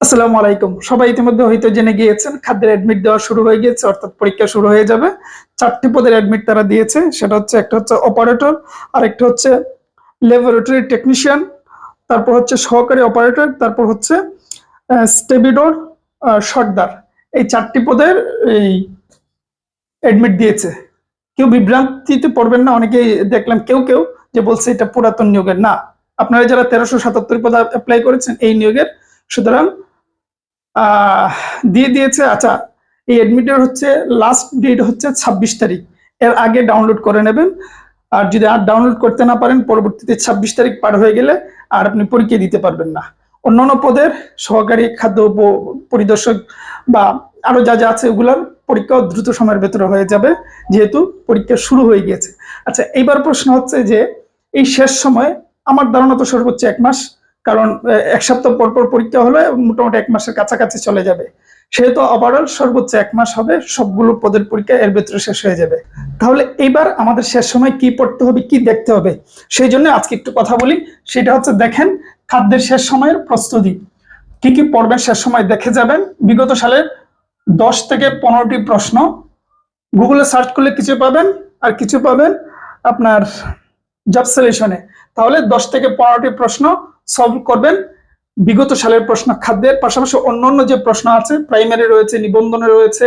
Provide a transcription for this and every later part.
আসসালামু আলাইকুম। সবাই ইতিমধ্যে হয়তো জেনে গিয়েছেন, খাদ্যের অ্যাডমিট দেওয়া শুরু হয়ে গিয়েছে, অর্থাৎ পরীক্ষা শুরু হয়ে যাবে। চারটি পদের অ্যাডমিট তারা দিয়েছে, সেটা হচ্ছে একটা হচ্ছে অপারেটর আর একটা হচ্ছে ল্যাবরেটরি টেকনিশিয়ান তারপর হচ্ছে সহকারী অপারেটর তারপর হচ্ছে স্টেবিডোর সর্দার। এই চারটি পদের এই অ্যাডমিট দিয়েছে। কেউ বিভ্রান্তিতে পড়বেন না, অনেকেই দেখলাম কেউ কেউ যে বলছে এটা পুরাতন নিয়োগের। না, আপনারা যারা তেরোশো সাতাত্তর পদে অ্যাপ্লাই করেছেন, এই নিয়োগের, সুতরাং দিয়ে দিয়েছে আচ্ছা এই অ্যাডমিটের হচ্ছে লাস্ট ডেট হচ্ছে ছাব্বিশ তারিখ। এর আগে ডাউনলোড করে নেবেন। আর যদি আর ডাউনলোড করতে না পারেন, পরবর্তীতে ছাব্বিশ তারিখ পার হয়ে গেলে আর আপনি পরীক্ষা দিতে পারবেন না। অন্যান্য পদের সহকারী খাদ্য পরিদর্শক বা আরও যা যা আছে, ওগুলার পরীক্ষাও দ্রুত সময়ের ভেতরে হয়ে যাবে, যেহেতু পরীক্ষা শুরু হয়ে গিয়েছে। আচ্ছা এইবার প্রশ্ন হচ্ছে যে, এই শেষ সময়, আমার ধারণা তো সর্বোচ্চ এক মাস কারণ এক সপ্তাহ পর পর পরীক্ষা হলে মোটামুটি এক মাসের কাছাকাছি চলে যাবে। সেহেতু ওভারঅল সর্বোচ্চ এক মাস হবে, সবগুলো পদের পরীক্ষা এর ভেতরে শেষ হয়ে যাবে। তাহলে এইবার আমাদের শেষ সময় কি পড়তে হবে, কি দেখতে হবে? সেই জন্য আজকে একটু কথা বলি। সেটা হচ্ছে দেখেন, খাদ্যের শেষ সময়ের প্রস্তুতি। কি কি পড়বেন শেষ সময় দেখে যাবেন। বিগত সালের দশ থেকে পনেরোটি প্রশ্ন। গুগলে সার্চ করলে কিছু পাবেন, আর কিছু পাবেন আপনার জব সলিউশনে তাহলে দশ থেকে পনেরোটি প্রশ্ন সলভ করবেন। বিগত সালের প্রশ্ন খাদ্যের, পাশাপাশি অন্য অন্য যে প্রশ্ন আছে প্রাইমারি রয়েছে, নিবন্ধনে রয়েছে,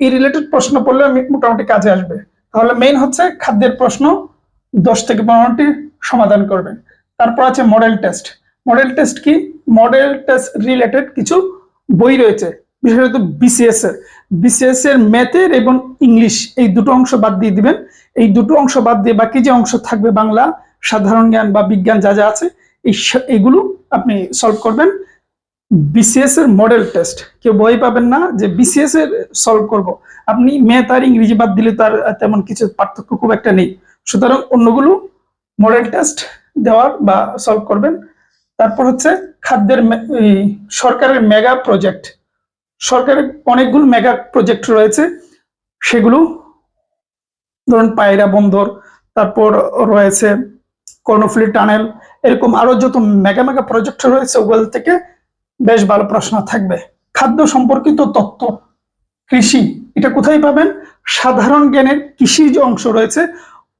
এই রিলেটেড প্রশ্ন পড়লে মোটামুটি কাজে আসবে। তাহলে মেইন হচ্ছে খাদ্যের প্রশ্ন দশ থেকে পনেরোটি সমাধান করবেন। তারপর আছে মডেল টেস্ট মডেল টেস্ট কি? মডেল টেস্ট রিলেটেড কিছু বই রয়েছে, বিশেষত বিসিএস এর। বিসিএস এর ম্যাথের এবং ইংলিশ এই দুটো অংশ বাদ দিয়ে দিবেন। এই দুটো অংশ বাদ দিয়ে বাকি যে অংশ থাকবে বাংলা, সাধারণ জ্ঞান বা বিজ্ঞান যা যা আছে এইগুলো আপনি সলভ করবেন। বিসিএস এর মডেল টেস্ট কেউ বই পাবেন না যে বিসিএস এর সলভ করব। আপনি ম্যাথ আর ইংরেজি বাদ দিলে তার তেমন কিছু পার্থক্য খুব একটা নেই। সুতরাং অন্যগুলো মডেল টেস্ট দেওয়ার বা সলভ করবেন। তারপর হচ্ছে খাদ্যের সরকারের মেগা প্রজেক্ট সরকারের অনেকগুলো মেগা প্রজেক্ট রয়েছে। সেগুলো ধরুন পায়রা বন্দর, তারপর রয়েছে কর্ণফুলি টানেল, এরকম আরও যত মেগা মেগা প্রজেক্ট রয়েছে ওগুলো থেকে বেশ ভালো প্রশ্ন থাকবে। খাদ্য সম্পর্কিত তথ্য, কৃষি, এটা কোথায় পাবেন? সাধারণ জ্ঞানের কৃষির যে অংশ রয়েছে,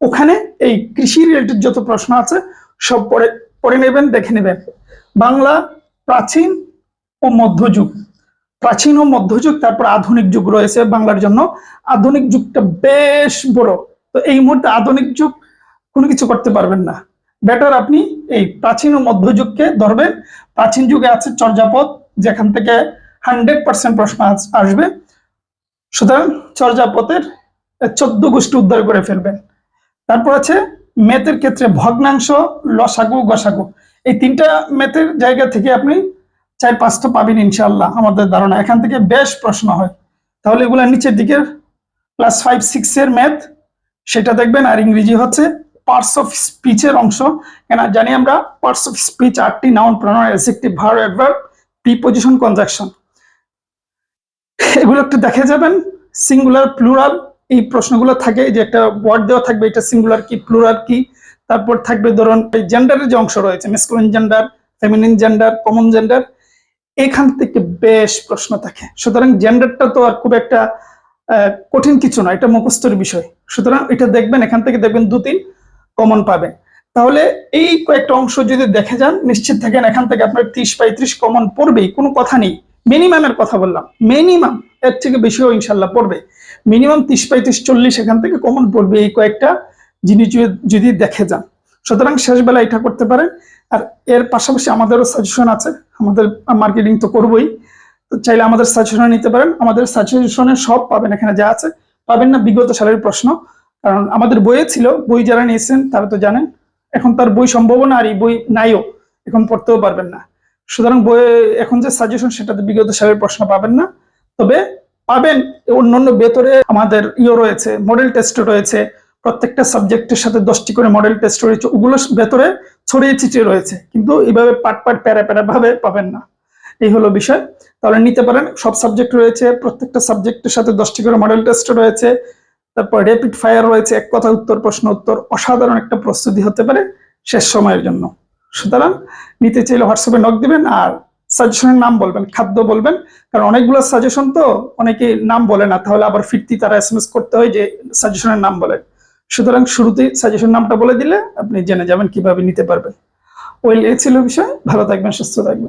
ওখানে এই কৃষি রিলেটেড যত প্রশ্ন আছে, সব পড়ে পড়ে নেবেন, দেখে নেবেন। বাংলা প্রাচীন ও মধ্যযুগ। প্রাচীন ও মধ্যযুগ, তারপর আধুনিক যুগ রয়েছে বাংলার জন্য। আধুনিক যুগটা বেশ বড়। তো এই মুহূর্তে আধুনিক যুগ কোনো কিছু করতে পারবেন না। বেটার আপনি এই প্রাচীন ও মধ্যযুগকে ধরবেন। প্রাচীন যুগে আছে চর্যাপদ, যেখান থেকে হান্ড্রেড পার্সেন্ট প্রশ্ন আস- আসবে। সুতরাং চর্যাপদের চোদ্দ গোষ্ঠী উদ্ধার করে ফেলবেন। তারপর আছে ম্যাথের ক্ষেত্রে ভগ্নাংশ, লসাগু, গসাগু। এই তিনটা ম্যাথের জায়গা থেকে আপনি চার পাঁচটা পাবেন ইনশাল্লাহ আমাদের ধারণা। এখান থেকে বেশ প্রশ্ন হয়। তাহলে এগুলো নিচের দিকের ক্লাস ফাইভ সিক্স এর ম্যাথ সেটা দেখবেন। আর ইংরেজি হচ্ছে পার্টস অফ স্পিচের অংশ। কেন জানি আমরা পার্টস অফ স্পিচ আটটি noun pronoun adjective verb adverb preposition conjunction এগুলো একটু দেখে যাবেন। সিঙ্গুলার প্লুরাল এই প্রশ্নগুলো থাকে যে একটা ওয়ার্ড দেওয়া থাকবে, এটা সিঙ্গুলার কি প্লুরাল কি, তারপর থাকবে ধরুন এই জেন্ডারের যে অংশ রয়েছে masculine gender feminine gender common gender এখান থেকে বেশ প্রশ্ন থাকে। সুতরাং জেন্ডারটা তো আর খুব একটা কঠিন কিছু না এটা মুখস্থের বিষয়। সুতরাং এটা দেখবেন, এখান থেকে দেখবেন দু তিন কমন পাবেন। তাহলে এই কয়েকটা অংশ যদি দেখে যান, নিশ্চিত থাকেন এখান থেকে আপনার ত্রিশ পঁয়ত্রিশ কমন পড়বেই, কোনো কথা নেই। মিনিমামের কথা বললাম। মিনিমাম এর থেকে বেশিও ইনশাল্লাহ পড়বে। মিনিমাম ত্রিশ পঁয়ত্রিশ চল্লিশ এখান থেকে কমন পড়বে এই কয়েকটা জিনিস যদি- দেখে যান। সুতরাং শেষবেলা এটা করতে পারেন। আর এর পাশাপাশি আমাদেরও সাজেশন আছে। আমাদের মার্কেটিং তো করবোই। চাইলে আমাদের সাজেশন নিতে পারেন। আমাদের সাজেশনে সব পাবেন এখানে যা আছে। পাবেন না, বিগত সালের প্রশ্ন। কারণ আমাদের বইয়ে ছিল, বই যারা নিয়েছেন তারা তো জানেন, এখন তার বই সম্ভাবনা আর এই বই নাইও, এখন পড়তেও পারবেন না। সুতরাং বই এখন যে সাজেশন সেটাতে বিগত সালের প্রশ্ন পাবেন না। তবে পাবেন অন্যান্য ভেতরে আমাদের ইয়ে রয়েছে মডেল টেস্ট রয়েছে, প্রত্যেকটা সাবজেক্টের সাথে দশটি করে মডেল টেস্ট রয়েছে, ওগুলো ভেতরে ছড়িয়ে ছিটিয়ে রয়েছে, কিন্তু এইভাবে পাট পাট প্যারা প্যারা ভাবে পাবেন না। এই হলো বিষয়। তাহলে নিতে পারেন, সব সাবজেক্ট রয়েছে, প্রত্যেকটা সাবজেক্টের সাথে দশটি করে মডেল টেস্ট রয়েছে তারপর র্যাপিড ফায়ার রয়েছে, এক কথা উত্তর, প্রশ্ন উত্তর, অসাধারণ একটা প্রস্তুতি হতে পারে শেষ সময়ের জন্য। সুতরাং নিতে চাইলে হোয়াটসঅ্যাপে নক দিবেন আর সাজেশনের নাম বলবেন, খাদ্য বলবেন, কারণ অনেকগুলো সাজেশন তো অনেকে নাম বলে না, তাহলে আবার ফিরতি তারা এস এম এস করতে হয় যে সাজেশনের নাম বলে। সুতরাং শুরুতেই সাজেশন নামটা বলে দিলে আপনি জেনে যাবেন কীভাবে নিতে পারবেন। ওই এই ছিল বিষয়, ভালো থাকবেন, সুস্থ থাকবেন।